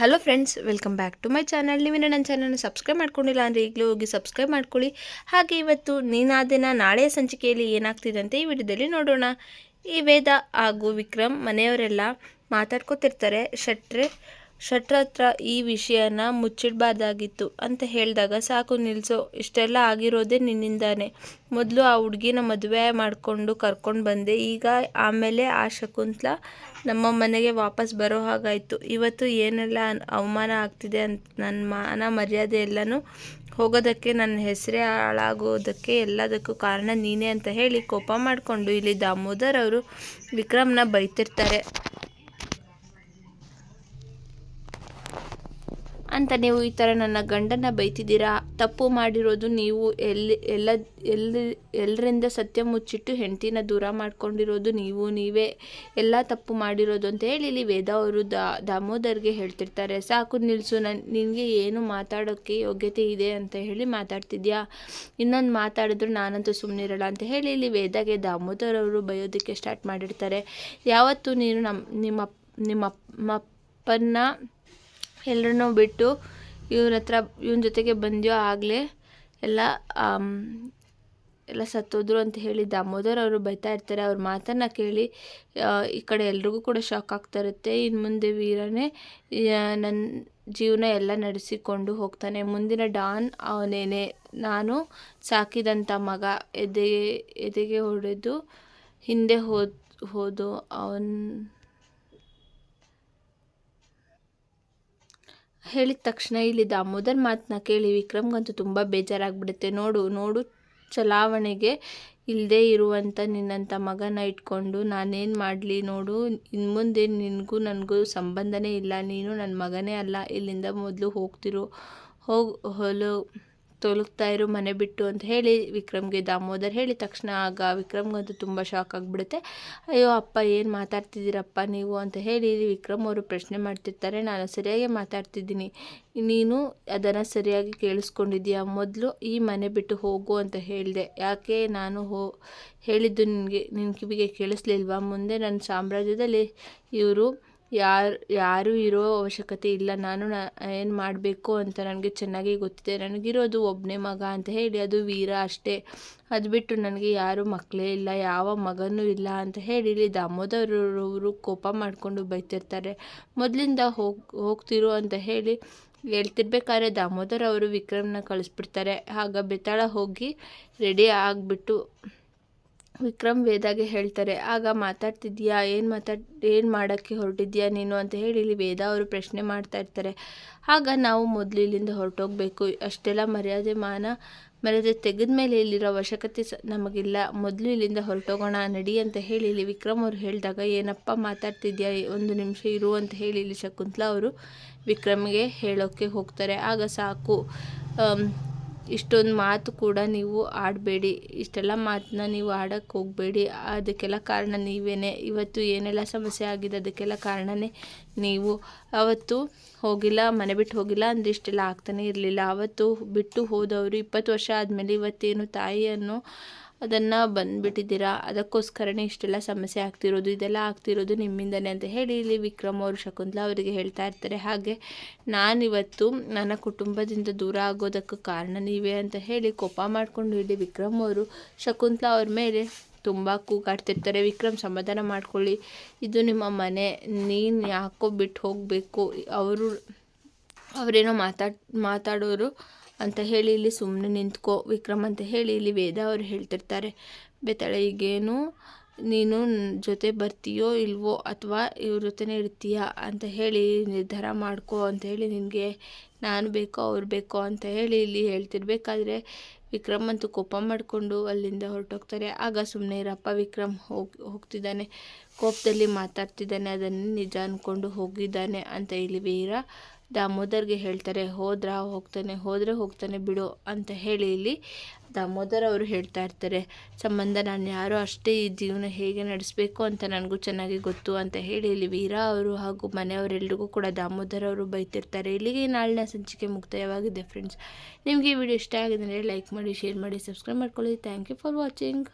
Hello friends welcome back to my channel ನೀವೇನು ನನ್ನ ಚಾನಲ್ನ ಸಬ್ಸ್ಕ್ರೈಬ್ ಮಾಡ್ಕೊಂಡಿಲ್ಲ ಅಂದರೆ ಈಗಲೂ ಹೋಗಿ ಸಬ್ಸ್ಕ್ರೈಬ್ ಮಾಡ್ಕೊಳ್ಳಿ. ಹಾಗೆ ಇವತ್ತು ನೀನಾದಿನ ನಾಳೆ ಸಂಚಿಕೆಯಲ್ಲಿ ಏನಾಗ್ತಿದೆ ಅಂತ ಈ ವಿಡಿಯೋದಲ್ಲಿ ನೋಡೋಣ. ಈ ವೇದ ಹಾಗೂ ವಿಕ್ರಮ್ ಮನೆಯವರೆಲ್ಲ ಮಾತಾಡ್ಕೊತಿರ್ತಾರೆ. ಶೆಟ್ರೆ ಶೆಟ್ರ ಈ ವಿಷಯನ ಮುಚ್ಚಿಡ್ಬಾರ್ದಾಗಿತ್ತು ಅಂತ ಹೇಳಿದಾಗ, ಸಾಕು ನಿಲ್ಲಿಸೋ ಇಷ್ಟೆಲ್ಲ ಆಗಿರೋದೇ ನಿನ್ನಿಂದಾನೆ. ಮೊದಲು ಆ ಹುಡುಗಿನ ಮದುವೆ ಮಾಡಿಕೊಂಡು ಕರ್ಕೊಂಡು ಬಂದೆ. ಈಗ ಆಮೇಲೆ ಆ ಶಕುಂತಲ ನಮ್ಮ ಮನೆಗೆ ವಾಪಸ್ ಬರೋ ಹಾಗಾಯಿತು. ಇವತ್ತು ಏನೆಲ್ಲ ಅವಮಾನ ಆಗ್ತಿದೆ ಅಂತ ನನ್ನ ಮಾನ ಮರ್ಯಾದೆ ಎಲ್ಲನೂ ಹೋಗೋದಕ್ಕೆ, ನನ್ನ ಹೆಸರೇ ಹಾಳಾಗೋದಕ್ಕೆ ಎಲ್ಲದಕ್ಕೂ ಕಾರಣ ನೀನೇ ಅಂತ ಹೇಳಿ ಕೋಪ ಮಾಡಿಕೊಂಡು ಇಲ್ಲಿ ದಾಮೋದರ್ ಅವರು ವಿಕ್ರಮ್ನ ಬೈತಿರ್ತಾರೆ. ಅಂತ ನೀವು ಈ ಥರ ನನ್ನ ಗಂಡನ ಬೈತಿದ್ದೀರಾ? ತಪ್ಪು ಮಾಡಿರೋದು ನೀವು ಎಲ್ಲಿ, ಎಲ್ಲ, ಎಲ್ಲಿ ಎಲ್ಲರಿಂದ ಸತ್ಯ ಮುಚ್ಚಿಟ್ಟು ಹೆಂಡತಿನ ದೂರ ಮಾಡ್ಕೊಂಡಿರೋದು ನೀವು, ನೀವೇ ಎಲ್ಲ ತಪ್ಪು ಮಾಡಿರೋದು ಅಂತ ಹೇಳಿ ಇಲ್ಲಿ ವೇದ ಅವರು ದಾ, ದಾಮೋದರ್ಗೆ ಹೇಳ್ತಿರ್ತಾರೆ. ಸಾಕು ನಿಲ್ಲಿಸು ನನ್, ನಿನಗೆ ಏನು ಮಾತಾಡೋಕ್ಕೆ ಯೋಗ್ಯತೆ ಇದೆ ಅಂತ ಹೇಳಿ ಮಾತಾಡ್ತಿದ್ಯಾ? ಇನ್ನೊಂದು ಮಾತಾಡಿದ್ರು ನಾನಂತೂ ಸುಮ್ಮನಿರಲ್ಲ ಅಂತ ಹೇಳಿ ಇಲ್ಲಿ ವೇದಾಗೆ ದಾಮೋದರ್ ಅವರು ಬಯೋದಕ್ಕೆ ಸ್ಟಾರ್ಟ್ ಮಾಡಿರ್ತಾರೆ. ಯಾವತ್ತು ನೀನು ನಮ್ಮ ನಿಮ್ಮ ನಿಮ್ಮ ನಮ್ಮಪ್ಪನ್ನ ಎಲ್ಲರನ್ನೂ ಬಿಟ್ಟು ಇವ್ರ ಹತ್ರ ಇವನ ಜೊತೆಗೆ ಬಂದ್ಯೋ ಆಗಲೇ ಎಲ್ಲ ಎಲ್ಲ ಸತ್ತೋದ್ರು ಅಂತ ಹೇಳಿ ದಾಮೋದರ್ ಅವರು ಬೈತಾ ಇರ್ತಾರೆ. ಅವ್ರ ಮಾತನ್ನು ಕೇಳಿ ಈ ಕಡೆ ಎಲ್ರಿಗೂ ಕೂಡ ಶಾಕ್ ಆಗ್ತಾ ಇರುತ್ತೆ. ಇನ್ನು ಮುಂದೆ ವೀರನೇ ನನ್ನ ಜೀವನ ಎಲ್ಲ ನಡೆಸಿಕೊಂಡು ಹೋಗ್ತಾನೆ. ಮುಂದಿನ ಡಾನ್ ಅವನೇನೆ. ನಾನು ಸಾಕಿದಂಥ ಮಗ ಎದೆ, ಎದೆಗೆ ಹೊಡೆದು ಹಿಂದೆ ಹೋದ್, ಹೋದು. ಅವನ್ ಹೇಳಿದ ತಕ್ಷಣ ಇಲ್ಲಿ ದಾಮೋದರ್ ಮಾತನ್ನ ಕೇಳಿ ವಿಕ್ರಮ್ಗಂತೂ ತುಂಬ ಬೇಜಾರಾಗ್ಬಿಡುತ್ತೆ. ನೋಡು ನೋಡು, ಚಲಾವಣೆಗೆ ಇಲ್ಲದೆ ಇರುವಂಥ ನಿನ್ನಂಥ ಮಗನ ಇಟ್ಕೊಂಡು ನಾನೇನು ಮಾಡಲಿ ನೋಡು. ಇನ್ನು ಮುಂದೆ ನಿನಗೂ ನನಗೂ ಸಂಬಂಧನೇ ಇಲ್ಲ. ನೀನು ನನ್ನ ಮಗನೇ ಅಲ್ಲ. ಇಲ್ಲಿಂದ ಮೊದಲು ಹೋಗ್ತಿರು. ಹೋಗಿ, ಹೊಲು ತೊಲಗ್ತಾ ಇರು, ಮನೆ ಬಿಟ್ಟು ಅಂತ ಹೇಳಿ ವಿಕ್ರಮ್ಗೆ ದಾಮೋದರ್ ಹೇಳಿದ ತಕ್ಷಣ ಆಗ ವಿಕ್ರಮ್ಗಂತೂ ತುಂಬ ಶಾಕ್ ಆಗಿಬಿಡುತ್ತೆ. ಅಯ್ಯೋ, ಅಪ್ಪ ಏನು ಮಾತಾಡ್ತಿದ್ದೀರಪ್ಪ ನೀವು ಅಂತ ಹೇಳಿ ವಿಕ್ರಮ್ ಅವರು ಪ್ರಶ್ನೆ ಮಾಡ್ತಿರ್ತಾರೆ. ನಾನು ಸರಿಯಾಗಿ ಮಾತಾಡ್ತಿದ್ದೀನಿ. ನೀನು ಅದನ್ನು ಸರಿಯಾಗಿ ಕೇಳಿಸ್ಕೊಂಡಿದ್ದೀಯಾ? ಮೊದಲು ಈ ಮನೆ ಬಿಟ್ಟು ಹೋಗು ಅಂತ ಹೇಳಿದೆ. ಯಾಕೆ ನಾನು ಹೋ, ಹೇಳಿದ್ದು ನಿನಗೆ ನಿನ್ನ ಕಿವಿಗೆ ಕೇಳಿಸ್ಲಿಲ್ವಾ? ಮುಂದೆ ನನ್ನ ಸಾಮ್ರಾಜ್ಯದಲ್ಲಿ ಇವರು ಯಾರು, ಯಾರೂ ಇರೋ ಅವಶ್ಯಕತೆ ಇಲ್ಲ. ನಾನು ಏನು ಮಾಡಬೇಕು ಅಂತ ನನಗೆ ಚೆನ್ನಾಗಿ ಗೊತ್ತಿದೆ. ನನಗಿರೋದು ಒಬ್ಬನೇ ಮಗ ಅಂತ ಹೇಳಿ ಅದು ವೀರ ಅಷ್ಟೇ. ಅದು ಬಿಟ್ಟು ನನಗೆ ಯಾರೂ ಮಕ್ಕಳೇ ಇಲ್ಲ, ಯಾವ ಮಗನೂ ಇಲ್ಲ ಅಂತ ಹೇಳಿ ಇಲ್ಲಿ ದಾಮೋದರವರು ಕೋಪ ಮಾಡಿಕೊಂಡು ಬೈತಿರ್ತಾರೆ. ಮೊದಲಿಂದ ಹೋಗಿ, ಹೋಗ್ತಿರು ಅಂತ ಹೇಳಿ ಹೇಳ್ತಿರ್ಬೇಕಾದ್ರೆ ದಾಮೋದರ್ ಅವರು ವಿಕ್ರಮ್ನ ಕಳಿಸ್ಬಿಡ್ತಾರೆ. ಆಗ ಬೆತ್ತಾಳ ಹೋಗಿ ರೆಡಿ ಆಗಿಬಿಟ್ಟು ವಿಕ್ರಮ್ ವೇದಾಗೆ ಹೇಳ್ತಾರೆ, ಆಗ ಮಾತಾಡ್ತಿದ್ಯಾ ಏನು ಮಾತಾಡ್, ಏನು ಮಾಡೋಕ್ಕೆ ಹೊರಟಿದ್ಯಾ ನೀನು? ಅಂತ ಹೇಳಿ ಇಲ್ಲಿ ವೇದ ಅವರು ಪ್ರಶ್ನೆ ಮಾಡ್ತಾ ಇರ್ತಾರೆ. ಆಗ ನಾವು ಮೊದಲು ಇಲ್ಲಿಂದ ಹೊರಟೋಗ್ಬೇಕು. ಅಷ್ಟೆಲ್ಲ ಮರ್ಯಾದೆ ಮಾನ, ಮರ್ಯಾದೆ ತೆಗೆದ ಮೇಲೆ ಇಲ್ಲಿರೋ ಅವಶ್ಯಕತೆ ಸ, ನಮಗಿಲ್ಲ. ಮೊದಲು ಇಲ್ಲಿಂದ ಹೊರಟೋಗೋಣ, ನಡಿ ಅಂತ ಹೇಳಿ ಇಲ್ಲಿ ವಿಕ್ರಮ್ ಅವರು ಹೇಳಿದಾಗ, ಏನಪ್ಪ ಮಾತಾಡ್ತಿದ್ಯಾ ಒಂದು ನಿಮಿಷ ಇರು ಅಂತ ಹೇಳಿ ಇಲ್ಲಿ ಶಕುಂತ್ಲಾ ಅವರು ವಿಕ್ರಮ್ಗೆ ಹೇಳೋಕ್ಕೆ ಹೋಗ್ತಾರೆ. ಆಗ ಸಾಕು. ಇಷ್ಟೊಂದು ಮಾತು ಕೂಡ ನೀವು ಆಡಬೇಡಿ. ಇಷ್ಟೆಲ್ಲ ಮಾತನ್ನ ನೀವು ಆಡೋಕ್ಕೆ ಹೋಗಬೇಡಿ. ಅದಕ್ಕೆಲ್ಲ ಕಾರಣ ನೀವೇನೆ. ಇವತ್ತು ಏನೆಲ್ಲ ಸಮಸ್ಯೆ ಆಗಿದೆ ಅದಕ್ಕೆಲ್ಲ ಕಾರಣನೇ ನೀವು. ಅವತ್ತು ಹೋಗಿಲ್ಲ, ಮನೆ ಬಿಟ್ಟು ಹೋಗಿಲ್ಲ ಅಂದರೆ ಇಷ್ಟೆಲ್ಲ ಆಗ್ತಾನೆ ಇರಲಿಲ್ಲ. ಅವತ್ತು ಬಿಟ್ಟು ಹೋದವರು ಇಪ್ಪತ್ತು ವರ್ಷ ಆದಮೇಲೆ ಇವತ್ತೇನು ತಾಯಿಯನ್ನು ಅದನ್ನು ಬಂದುಬಿಟ್ಟಿದ್ದೀರಾ? ಅದಕ್ಕೋಸ್ಕರನೇ ಇಷ್ಟೆಲ್ಲ ಸಮಸ್ಯೆ ಆಗ್ತಿರೋದು, ಇದೆಲ್ಲ ಆಗ್ತಿರೋದು ನಿಮ್ಮಿಂದನೇ ಅಂತ ಹೇಳಿ ಇಲ್ಲಿ ವಿಕ್ರಮ್ ಅವರು ಶಕುಂತಲಾ ಅವರಿಗೆ ಹೇಳ್ತಾ ಇರ್ತಾರೆ. ಹಾಗೆ ನಾನಿವತ್ತು ನನ್ನ ಕುಟುಂಬದಿಂದ ದೂರ ಆಗೋದಕ್ಕೆ ಕಾರಣ ನೀವೇ ಅಂತ ಹೇಳಿ ಕೋಪ ಮಾಡಿಕೊಂಡು ಇಲ್ಲಿ ವಿಕ್ರಮ್ ಅವರು ಶಕುಂತಲಾ ಅವ್ರ ಮೇಲೆ ತುಂಬ ಕೂಗಾಡ್ತಿರ್ತಾರೆ. ವಿಕ್ರಮ್, ಸಮಾಧಾನ ಮಾಡ್ಕೊಳ್ಳಿ. ಇದು ನಿಮ್ಮ ಮನೆ. ನೀನು ಯಾಕೋ ಬಿಟ್ಟು ಹೋಗಬೇಕು. ಅವರು, ಅವರೇನೋ ಮಾತಾಡ್, ಮಾತಾಡೋರು ಅಂತ ಹೇಳಿ ಇಲ್ಲಿ ಸುಮ್ಮನೆ ನಿಂತ್ಕೋ, ವಿಕ್ರಮ್ ಅಂತ ಹೇಳಿ ಇಲ್ಲಿ ವೇದ ಅವರು ಹೇಳ್ತಿರ್ತಾರೆ. ಬೇತಾಳೆ ಈಗೇನು ನೀನು ನನ್ ಜೊತೆ ಬರ್ತೀಯೋ ಇಲ್ವೋ ಅಥವಾ ಇವ್ರ ಜೊತೆನೇ ಇರ್ತೀಯಾ ಅಂತ ಹೇಳಿ ನಿರ್ಧಾರ ಮಾಡ್ಕೋ ಅಂತ ಹೇಳಿ ನಿನಗೆ ನಾನು ಬೇಕೋ ಅವ್ರು ಬೇಕೋ ಅಂತ ಹೇಳಿ ಇಲ್ಲಿ ಹೇಳ್ತಿರ್ಬೇಕಾದ್ರೆ ವಿಕ್ರಮ್ ಅಂತೂ ಕೋಪ ಮಾಡಿಕೊಂಡು ಅಲ್ಲಿಂದ ಹೊರಟೋಗ್ತಾರೆ. ಆಗ ಸುಮ್ಮನೆ ಇರಪ್ಪ, ವಿಕ್ರಮ್ ಹೋಗಿ, ಹೋಗ್ತಿದ್ದಾನೆ. ಕೋಪದಲ್ಲಿ ಮಾತಾಡ್ತಿದ್ದಾನೆ, ಅದನ್ನು ನಿಜ ಅಂದ್ಕೊಂಡು ಹೋಗಿದ್ದಾನೆ ಅಂತ ಇಲ್ಲಿ ವೀರ ದಾಮೋದರ್ಗೆ ಹೇಳ್ತಾರೆ, ಹೋದ್ರ ಹೋಗ್ತಾನೆ, ಹೋದರೆ ಹೋಗ್ತಾನೆ ಬಿಡು ಅಂತ ಹೇಳಿ ಇಲ್ಲಿ ದಾಮೋದರ್ ಅವರು ಹೇಳ್ತಾ ಇರ್ತಾರೆ, ಸಂಬಂಧ, ನಾನು ಯಾರು ಅಷ್ಟೇ ಈ ಜೀವನ ಹೇಗೆ ನಡೆಸಬೇಕು ಅಂತ ನನಗೂ ಚೆನ್ನಾಗಿ ಗೊತ್ತು ಅಂತ ಹೇಳಿ ಇಲ್ಲಿ ವೀರ ಅವರು ಹಾಗೂ ಮನೆಯವರೆಲ್ಲರಿಗೂ ಕೂಡ ದಾಮೋದರ್ ಅವರು ಬೈತಿರ್ತಾರೆ. ಇಲ್ಲಿಗೆ ನಾಳಿನ ಸಂಚಿಕೆ ಮುಕ್ತಾಯವಾಗಿದೆ ಫ್ರೆಂಡ್ಸ್ ನಿಮಗೆ ವಿಡಿಯೋ ಇಷ್ಟ ಆಗಿದೆ ಅಂದರೆ ಲೈಕ್ ಮಾಡಿ ಶೇರ್ ಮಾಡಿ ಸಬ್ಸ್ಕ್ರೈಬ್ ಮಾಡ್ಕೊಳ್ಳಿ. Thank you for watching